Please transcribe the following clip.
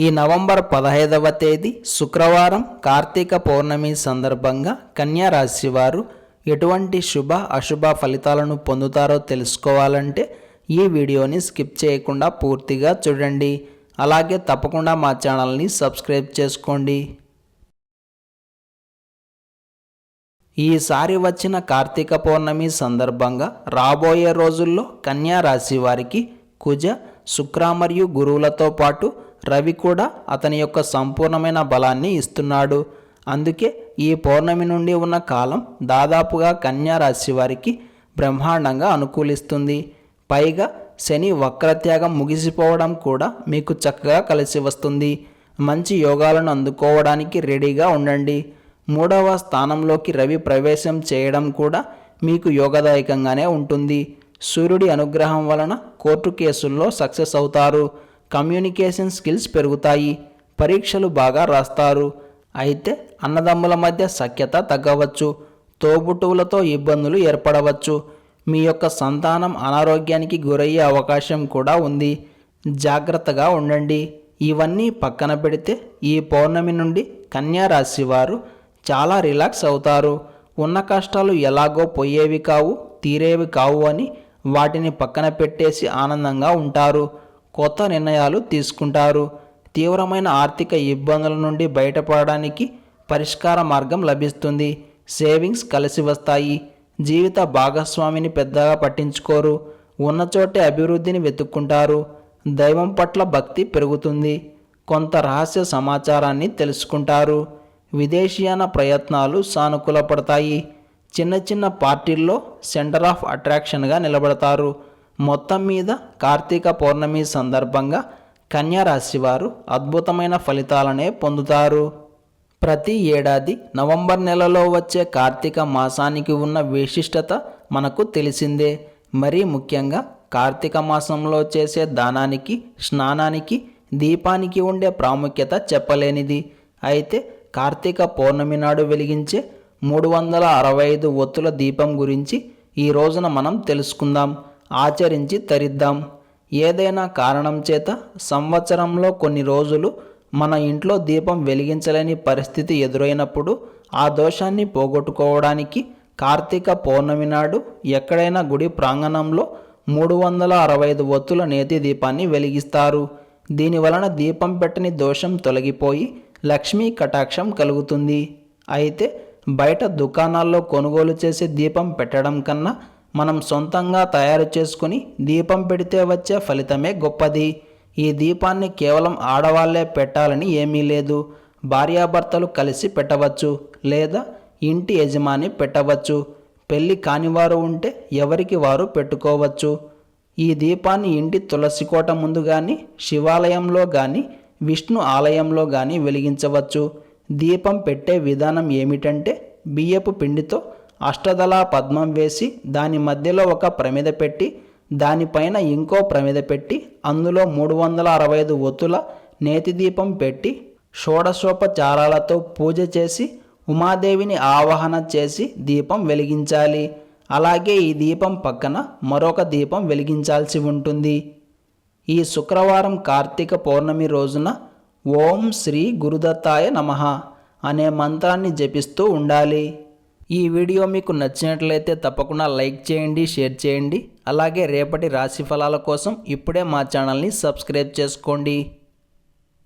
ఈ నవంబర్ పదహైదవ తేదీ శుక్రవారం కార్తీక పౌర్ణమి సందర్భంగా కన్యా రాశి వారు ఎటువంటి శుభ అశుభ ఫలితాలను పొందుతారో తెలుసుకోవాలంటే ఈ వీడియోని స్కిప్ చేయకుండా పూర్తిగా చూడండి. అలాగే తప్పకుండా మా ఛానల్ని సబ్స్క్రైబ్ చేసుకోండి. ఈసారి వచ్చిన కార్తీక పౌర్ణమి సందర్భంగా రాబోయే రోజుల్లో కన్యా రాశి వారికి కుజ శుక్ర మరియు గురువులతో పాటు రవి కూడా అతని యొక్క సంపూర్ణమైన బలాన్ని ఇస్తున్నాడు. అందుకే ఈ పౌర్ణమి నుండి ఉన్న కాలం దాదాపుగా కన్యా రాశి వారికి బ్రహ్మాండంగా అనుకూలిస్తుంది. పైగా శని వక్రత్యాగం ముగిసిపోవడం కూడా మీకు చక్కగా కలిసి వస్తుంది. మంచి యోగాలను అందుకోవడానికి రెడీగా ఉండండి. మూడవ స్థానంలోకి రవి ప్రవేశం చేయడం కూడా మీకు యోగదాయకంగానే ఉంటుంది. సూర్యుడి అనుగ్రహం వలన కోర్టు కేసుల్లో సక్సెస్ అవుతారు. కమ్యూనికేషన్ స్కిల్స్ పెరుగుతాయి. పరీక్షలు బాగా రాస్తారు. అయితే అన్నదమ్ముల మధ్య సఖ్యత తగ్గవచ్చు. తోబుట్టువులతో ఇబ్బందులు ఏర్పడవచ్చు. మీ యొక్క సంతానం అనారోగ్యానికి గురయ్యే అవకాశం కూడా ఉంది. జాగ్రత్తగా ఉండండి. ఇవన్నీ పక్కన పెడితే ఈ పౌర్ణమి నుండి కన్యా రాశి వారు చాలా రిలాక్స్ అవుతారు. ఉన్న కష్టాలు ఎలాగో పోయేవి కావు తీరేవి కావు అని వాటిని పక్కన పెట్టేసి ఆనందంగా ఉంటారు. కొత్త నిర్ణయాలు తీసుకుంటారు. తీవ్రమైన ఆర్థిక ఇబ్బందుల నుండి బయటపడడానికి పరిష్కార మార్గం లభిస్తుంది. సేవింగ్స్ కలిసి వస్తాయి. జీవిత భాగస్వామిని పెద్దగా పట్టించుకోరు. ఉన్న చోటే అభివృద్ధిని వెతుక్కుంటారు. దైవం పట్ల భక్తి పెరుగుతుంది. కొంత రహస్య సమాచారాన్ని తెలుసుకుంటారు. విదేశీయాన ప్రయత్నాలు సానుకూలపడతాయి. చిన్న చిన్న పార్టీల్లో సెంటర్ ఆఫ్ అట్రాక్షన్గా నిలబడతారు. మొత్తం మీద కార్తీక పౌర్ణమి సందర్భంగా కన్యారాశి వారు అద్భుతమైన ఫలితాలనే పొందుతారు. ప్రతి ఏడాది నవంబర్ నెలలో వచ్చే కార్తీక మాసానికి ఉన్న విశిష్టత మనకు తెలిసిందే. మరీ ముఖ్యంగా కార్తీక మాసంలో చేసే దానానికి స్నానానికి దీపానికి ఉండే ప్రాముఖ్యత చెప్పలేనిది. అయితే కార్తీక పౌర్ణమి నాడు వెలిగించే మూడు వందల అరవై ఐదు ఒత్తుల దీపం గురించి ఈ రోజున మనం తెలుసుకుందాం. ఆచరించి తరిద్దాం. ఏదైనా కారణం చేత సంవత్సరంలో కొన్ని రోజులు మన ఇంట్లో దీపం వెలిగించలేని పరిస్థితి ఎదురైనప్పుడు ఆ దోషాన్ని పోగొట్టుకోవడానికి కార్తీక పౌర్ణమి నాడు ఎక్కడైనా గుడి ప్రాంగణంలో మూడు వందల అరవై ఐదు ఒత్తుల నేతి దీపాన్ని వెలిగిస్తారు. దీని వలన దీపం పెట్టని దోషం తొలగిపోయి లక్ష్మీ కటాక్షం కలుగుతుంది. అయితే బయట దుకాణాల్లో కొనుగోలు చేసే దీపం పెట్టడం కన్నా మనం సొంతంగా తయారు చేసుకుని దీపం పెడితే వచ్చే ఫలితమే గొప్పది. ఈ దీపాన్ని కేవలం ఆడవాళ్ళే పెట్టాలని ఏమీ లేదు. భార్యాభర్తలు కలిసి పెట్టవచ్చు లేదా ఇంటి యజమాని పెట్టవచ్చు. పెళ్ళి కానివారు ఉంటే ఎవరికి వారు పెట్టుకోవచ్చు. ఈ దీపాన్ని ఇంటి తులసి కోట ముందు కానీ శివాలయంలో కానీ విష్ణు ఆలయంలో కానీ వెలిగించవచ్చు. దీపం పెట్టే విధానం ఏమిటంటే బియ్యపు పిండితో అష్టదళ పద్మం వేసి దాని మధ్యలో ఒక ప్రమిద పెట్టి దానిపైన ఇంకో ప్రమిద పెట్టి అందులో మూడు వందల అరవై ఐదు ఒత్తుల నేతి దీపం పెట్టి షోడశోపచారాలతో పూజ చేసి ఉమాదేవిని ఆవాహన చేసి దీపం వెలిగించాలి. అలాగే ఈ దీపం పక్కన మరొక దీపం వెలిగించాల్సి ఉంటుంది. ఈ శుక్రవారం కార్తీక పౌర్ణమి రోజున ఓం శ్రీ గురుదత్తాయ నమః అనే మంత్రాన్ని జపిస్తూ ఉండాలి. ఈ వీడియో మీకు నచ్చినట్లయితే తప్పకుండా లైక్ చేయండి షేర్ చేయండి. అలాగే రేపటి రాశి ఫలాల కోసం ఇప్పుడే మా ఛానల్ని సబ్స్క్రైబ్ చేసుకోండి.